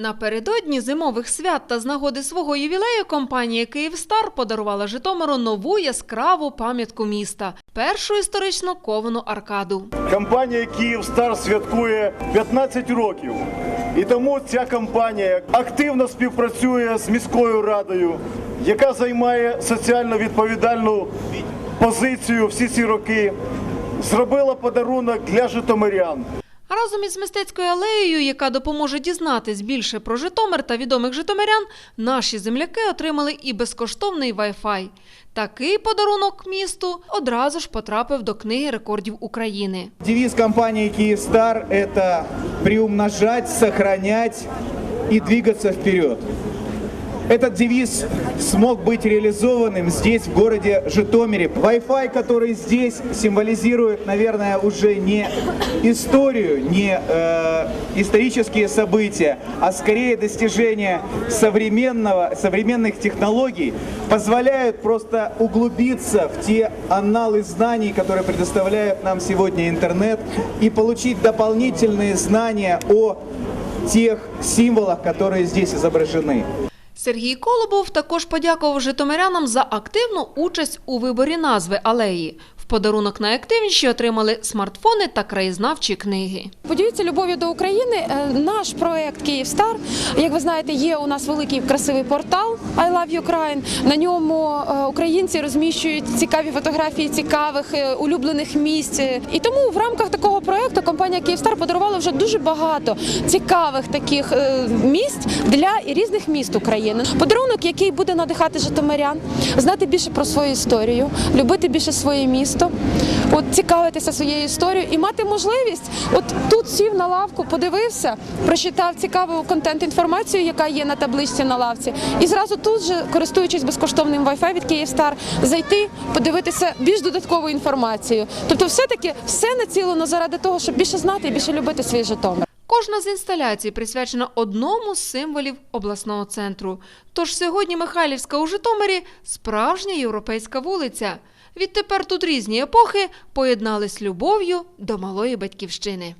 Напередодні зимових свят та з нагоди свого ювілею компанія Київстар подарувала Житомиру нову яскраву пам'ятку міста першу історичну ковану аркаду. Компанія Київстар святкує 15 років. І тому ця компанія активно співпрацює з міською радою, яка займає соціально відповідальну позицію всі ці роки. Зробила подарунок для житомирян. Разом із мистецькою алеєю, яка допоможе дізнатись більше про Житомир та відомих житомирян, наші земляки отримали і безкоштовний Wi-Fi. Такий подарунок місту одразу ж потрапив до книги рекордів України. Девіз компанії Київстар це приумножать, сохранять і двигатися вперед. Этот девиз смог быть реализованным здесь, в городе Житомире. Wi-Fi, который здесь символизирует, наверное, уже не историю, не э, исторические события, а скорее достижение современного, современных технологий, позволяют просто углубиться в те анналы знаний, которые предоставляет нам сегодня интернет, и получить дополнительные знания о тех символах, которые здесь изображены. Сергій Колобов також подякував житомирянам за активну участь у виборі назви алеї. Подарунок найактивніші отримали смартфони та краєзнавчі книги. Поділіться любов'ю до України. Е, Наш проект Київстар. Як ви знаєте, є у нас великий красивий портал I Love Ukraine. На ньому е, українці розміщують цікаві фотографії цікавих е, улюблених місць. І тому в рамках такого проекту компанія Київстар подарувала вже дуже багато цікавих таких місць для різних міст України. Подарунок, який буде надихати житомирян, знати більше про свою історію, любити більше своє місто, от цікавитися своєю історією і мати можливість, от тут сів на лавку, подивився, прочитав цікаву контент-інформацію, яка є на табличці на лавці, і зразу тут же, користуючись безкоштовним Wi-Fi від Київстар, зайти, подивитися більш додаткову інформацію. Тобто, все-таки все націлено заради того, щоб більше знати і більше любити свій Житомир. Кожна з інсталяцій присвячена одному з символів обласного центру. Тож сьогодні Михайлівська у Житомирі справжня європейська вулиця. Відтепер тут різні епохи поєднались любов'ю до малої батьківщини.